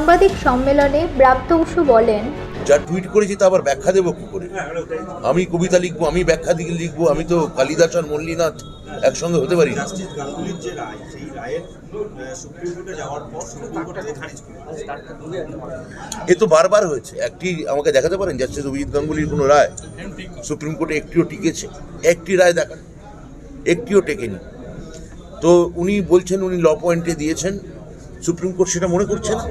সাংবাদিক সম্মেলনে ব্রাত্য বসু বলেন যা টুইট করেছি তা আবার ব্যাখ্যা দেবো কি করে? আমি কবিতা লিখব আমি ব্যাখ্যা দিকে লিখব আমি তো কালিদাস আর মল্লিনাথ একসঙ্গে হতে পারি না। এ তো বারবার হয়েছে। একটি আমাকে দেখাতে পারেন? জাস্টিস অভিজিৎ গাঙ্গুলির কোনো রায়? সুপ্রিম কোর্টে একটিও টিকেছে। একটি রায় দেখান। একটিও টেকেনি। তো উনি বলছেন উনি ল পয়েন্টে দিয়েছেন। সুপ্রিম কোর্ট সেটা মনে করছে না?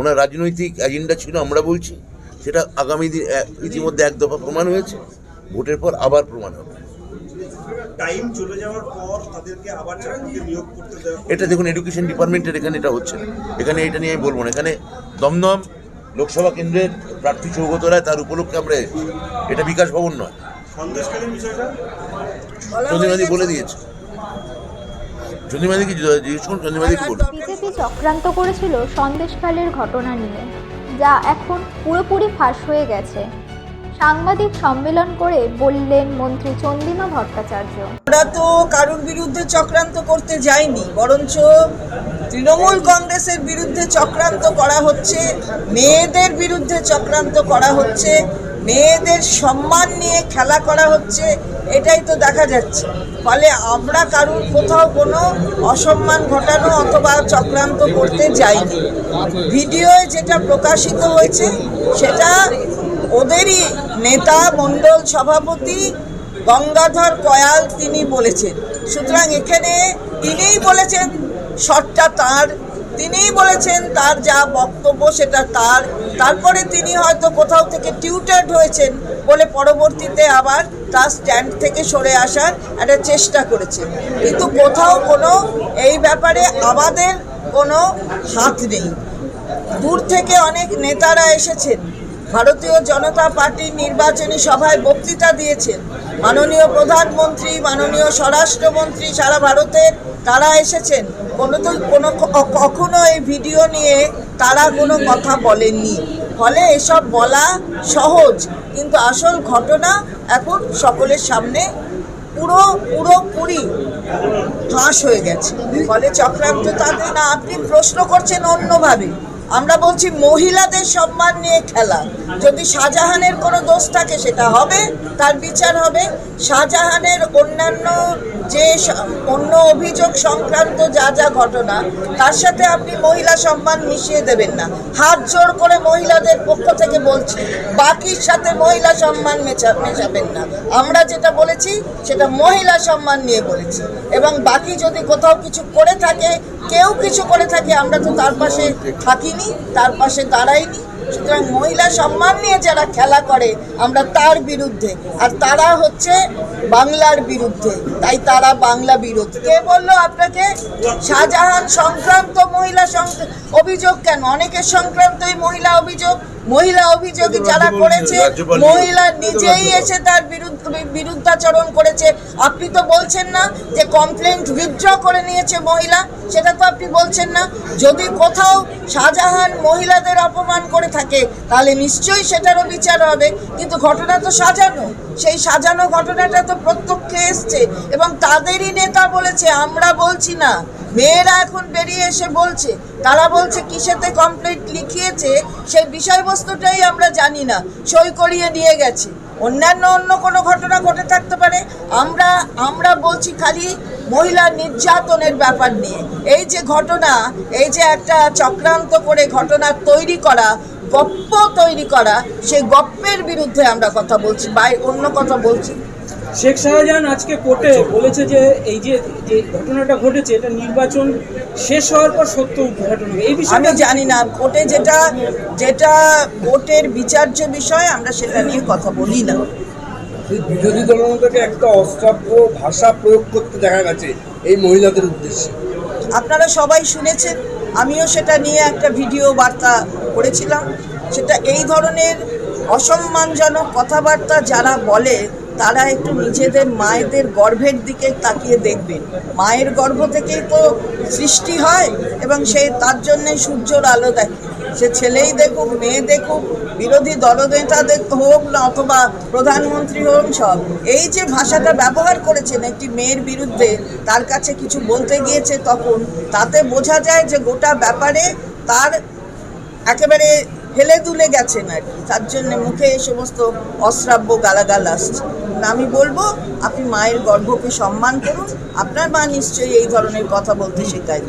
ওনার রাজনৈতিক এজেন্ডা ছিল আমরা বলছি সেটা আগামী দিন ইতিমধ্যে এক দফা প্রমাণ হয়েছে ভোটের পর আবার প্রমাণ হবে। টাইম চলে যাওয়ার পর তাদেরকে আবার চাকরিতে নিয়োগ করতে দেওয়া এটা দেখুন এডুকেশন ডিপার্টমেন্টের এখানে এটা হচ্ছে এখানে এটা নিয়ে আমি বলব না। এখানে দমদম লোকসভা কেন্দ্রের প্রার্থী সৌগত রায় তার উপলক্ষে আমরা এটা বিকাশ ভবন নয়। সন্দেশকালীন বিষয়টা? বলে দিয়েছে। চন্দ্রিমাদি কি জিজ্ঞেস করুন চন্দ্রিমাদি কি বলুন। বিজেপি চক্রান্ত করেছিল সন্দেশখালের ঘটনা নিয়ে যা এখন পুরোপুরি ফাঁস হয়ে গেছে। সাংবাদিক সম্মেলন করে বললেন মন্ত্রী চন্দিমা ভট্টাচার্য। আমরা তো কারোর বিরুদ্ধে চক্রান্ত করতে যাইনি বরঞ্চ তৃণমূল কংগ্রেসের বিরুদ্ধে চক্রান্ত করা হচ্ছে মেয়েদের বিরুদ্ধে চক্রান্ত করা হচ্ছে মেয়েদের সম্মান নিয়ে খেলা করা হচ্ছে এটাই তো দেখা যাচ্ছে। ফলে আমরা কারুর কোথাও কোনো অসম্মান ঘটানো অথবা চক্রান্ত করতে যাইনি। ভিডিওয়ে যেটা প্রকাশিত হয়েছে, সেটা ওদেরই নেতা, মণ্ডল সভাপতি গঙ্গাধর কয়াল তিনি বলেছেন। সুতরাং এখানে তিনিই বলেছেন শটটা তার, তিনিই বলেছেন তার যা বক্তব্য সেটা তার। তারপরে তিনি হয়তো কোথাও থেকে টিউটার্ড হয়েছেন বলে পরবর্তীতে আবার তার স্ট্যান্ড থেকে সরে আসার একটা চেষ্টা করেছে। কিন্তু কোথাও কোনো এই ব্যাপারে আমাদের কোনো হাত নেই। দূর থেকে অনেক নেতারা এসেছেন। ভারতীয় জনতা পার্টির নির্বাচনী সভায় বক্তৃতা দিয়েছেন। মাননীয় প্রধানমন্ত্রী, মাননীয় স্বরাষ্ট্রমন্ত্রী সারা ভারতের তারা এসেছেন। কোনো তো কোনো কখনো এই ভিডিও নিয়ে তারা কোনো কথা বলেননি। ফলে এসব বলা সহজ। কিন্তু আসল ঘটনা এখন সকলের সামনে পুরো পুরোপুরি ফাঁস হয়ে গেছে। ফলে চক্রান্ত তাদের না আপনি প্রশ্ন করছেন অন্যভাবে। আমরা বলছি মহিলাদের সম্মান নিয়ে খেলা। যদি শাহজাহানের কোনো দোষ থাকে, সেটা হবে, তার বিচার হবে। শাহজাহানের অন্যান্য যে অন্য অভিযোগ সংক্রান্ত যা যা ঘটনা, তার সাথে আপনি মহিলা সম্মান মিশিয়ে দেবেন না। হাত জোর করে মহিলাদের পক্ষ থেকে বলছি, বাকির সাথে মহিলা সম্মান মেশা মেশাবেন না। আমরা যেটা বলেছি, সেটা মহিলা সম্মান নিয়ে বলেছি। এবং বাকি যদি কোথাও কিছু করে থাকে, কেউ কিছু করে থাকে, আমরা তো তার পাশে থাকিনি তার পাশে দাঁড়াইনি সুতরাং মহিলা সম্মান নিয়ে যারা খেলা করে, আমরা তার বিরুদ্ধে। আর তারা হচ্ছে বাংলার বিরুদ্ধে। তাই তারা বাংলা বিরোধী। কে বলল আপনাকে? শাহজাহান সংক্রান্ত মহিলা অভিযোগ কেন? অনেকের সংক্রান্তই মহিলা অভিযোগ। মহিলা অভিযোগ যারা করেছে মহিলা নিজেই এসে তার বিরুদ্ধে বিরুদ্ধাচরণ করেছে। আপনি তো বলছেন না যে কমপ্লেন্ট উইথড্র করে নিয়েছে মহিলা সেটা তো আপনি বলছেন না। যদি কোথাও শাহজাহান মহিলাদের অপমান করে থাকে তাহলে নিশ্চয়ই সেটারও বিচার হবে। কিন্তু ঘটনা তো সাজানো। সেই সাজানো ঘটনাটা তো প্রত্যক্ষে এসছে। এবং তাদেরই নেতা বলেছে আমরা বলছি না। মেয়েরা এখন বেরিয়ে এসে বলছে, তারা বলছে কিসেতে কমপ্লেন্ট লিখিয়েছে, সেই বিষয়বস্তুটাই আমরা জানি না, সই করিয়ে নিয়ে গেছে অন্যান্য অন্য কোনো ঘটনা ঘটে থাকতে পারে, আমরা আমরা বলছি খালি মহিলা নির্যাতনের ব্যাপার নিয়ে এই যে ঘটনা, এই যে একটা চক্রান্ত করে ঘটনা তৈরি করা, গপ্প তৈরি করা, সেই গপ্পের বিরুদ্ধে আমরা কথা বলছি, বা অন্য কথা বলছি। শেখ শাহজাহান আজকে কোর্টে বলেছে যে এই যে যে ঘটনাটা ঘটেছে এটা নির্বাচন শেষ হওয়ার পর সত্য উদ্ঘাটন হবে এই বিষয়ে আমি জানি না কোর্টে যেটা যেটা কোর্টের বিচার্য বিষয় আমরা সেটা নিয়ে কথা বলি না। বিরোধী দলনেতাকে একটা অশ্রাব্য ভাষা প্রয়োগ করতে দেখা গেছে এই মহিলাদের উদ্দেশ্যে। আপনারা সবাই শুনেছেন আমিও সেটা নিয়ে একটা ভিডিও বার্তা করেছিলাম। সেটা এই ধরনের অসম্মানজনক কথাবার্তা যারা বলে তারা একটু নিজেদের মায়েদের গর্ভের দিকে তাকিয়ে দেখবেন মায়ের গর্ভ থেকেই তো সৃষ্টি হয় এবং সে তার জন্যে সূর্যর আলো দেখে। সে ছেলেই দেখুক, মেয়ে দেখুক, বিরোধী দলনেতা হোক না, অথবা প্রধানমন্ত্রী হোক, সব। এই যে ভাষাটা ব্যবহার করেছেন একটি মেয়ের বিরুদ্ধে, তার কাছে কিছু বলতে গিয়েছে তখন, তাতে বোঝা যায় যে গোটা ব্যাপারে তার একেবারে হেলে দুলে গেছেন আর কি। তার জন্য মুখে এই সমস্ত অশ্রাব্য গালাগাল আসছে। আমি বলব, আপনি মায়ের গর্ভকে সম্মান করুন। আপনার মা নিশ্চয়ই এই ধরনের কথা বলতে শেখায়।